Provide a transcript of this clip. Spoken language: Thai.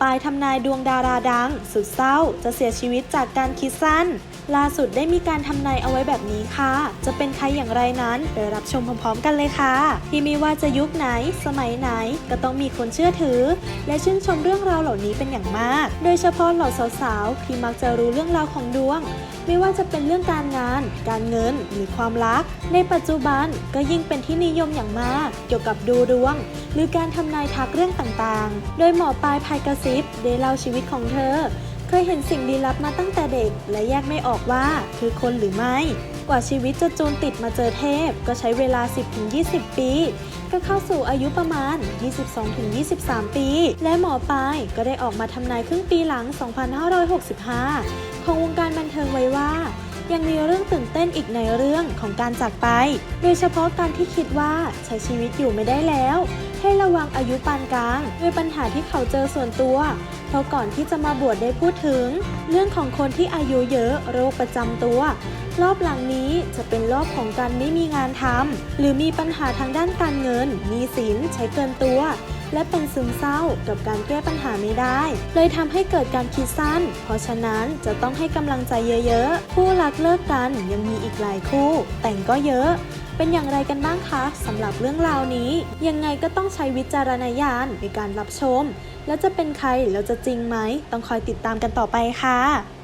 ปลายทำนายดวงดาราดัง สุดเศร้า จะเสียชีวิตจากการคิดสั้น ล่าสุดได้มีการทำนายเอาไว้แบบนี้ค่ะ จะเป็นใครอย่างไรนั้นไปรับชมพร้อมๆ กันเลยค่ะ ที่ไม่ว่าจะยุคไหน สมัยไหน ก็ต้องมีคนเชื่อถือ และชื่นชมเรื่องราวเหล่านี้เป็นอย่างมาก โดยเฉพาะเหล่าสาวๆที่มักจะรู้เรื่องราวของดวง ไม่ว่าจะเป็นเรื่องการงาน การเงินหรือความรัก ในปัจจุบันก็ยิ่งเป็นที่นิยมอย่างมาก เกี่ยวกับดูดวง หรือการทำนายทักเรื่องต่างๆ โดยหมอปลายภายกระซิบได้เล่าชีวิตของเธอ เคยเห็นสิ่งลี้ลับมาตั้งแต่เด็ก และแยกไม่ออกว่าคือคนหรือไม่ กว่าชีวิตจะจูนติดมาเจอเทพ ก็ใช้เวลา 10-20 ปี ก็เข้าสู่อายุประมาณ 22-23 ปี และหมอปลายก็ได้ออกมาทำนายครึ่งปีหลัง 2565 ของวงการบันเทิงไว้ว่ายังมีเรื่องตื่นเต้นอีกในเรื่องของการจากไป โดยเฉพาะการที่คิดว่าใช้ชีวิตอยู่ไม่ได้แล้ว ให้ระวังอายุปานกลางด้วยปัญหาที่เขาเจอส่วนตัว เพราะก่อนที่จะมาบวชได้พูดถึง เรื่องของคนที่อายุเยอะโรคประจำตัว รอบหลังนี้จะเป็นรอบของการไม่มีงานทำหรือมีปัญหาทางด้านการเงิน มีสินใช้เกินตัว และเป็นซึมเศร้ากับการแก้ปัญหาไม่ได้ เลยทำให้เกิดการคิดสั้น เพราะฉะนั้นจะต้องให้กำลังใจเยอะๆ คู่รักเลิกกันยังมีอีกหลายคู่ แต่งก็เยอะ เป็นอย่างไรกันบ้างคะสำหรับเรื่องราวนี้ ยังไงก็ต้องใช้วิจารณญาณในการรับชม แล้วจะเป็นใครแล้วจะจริงไหม ต้องคอยติดตามกันต่อไปค่ะ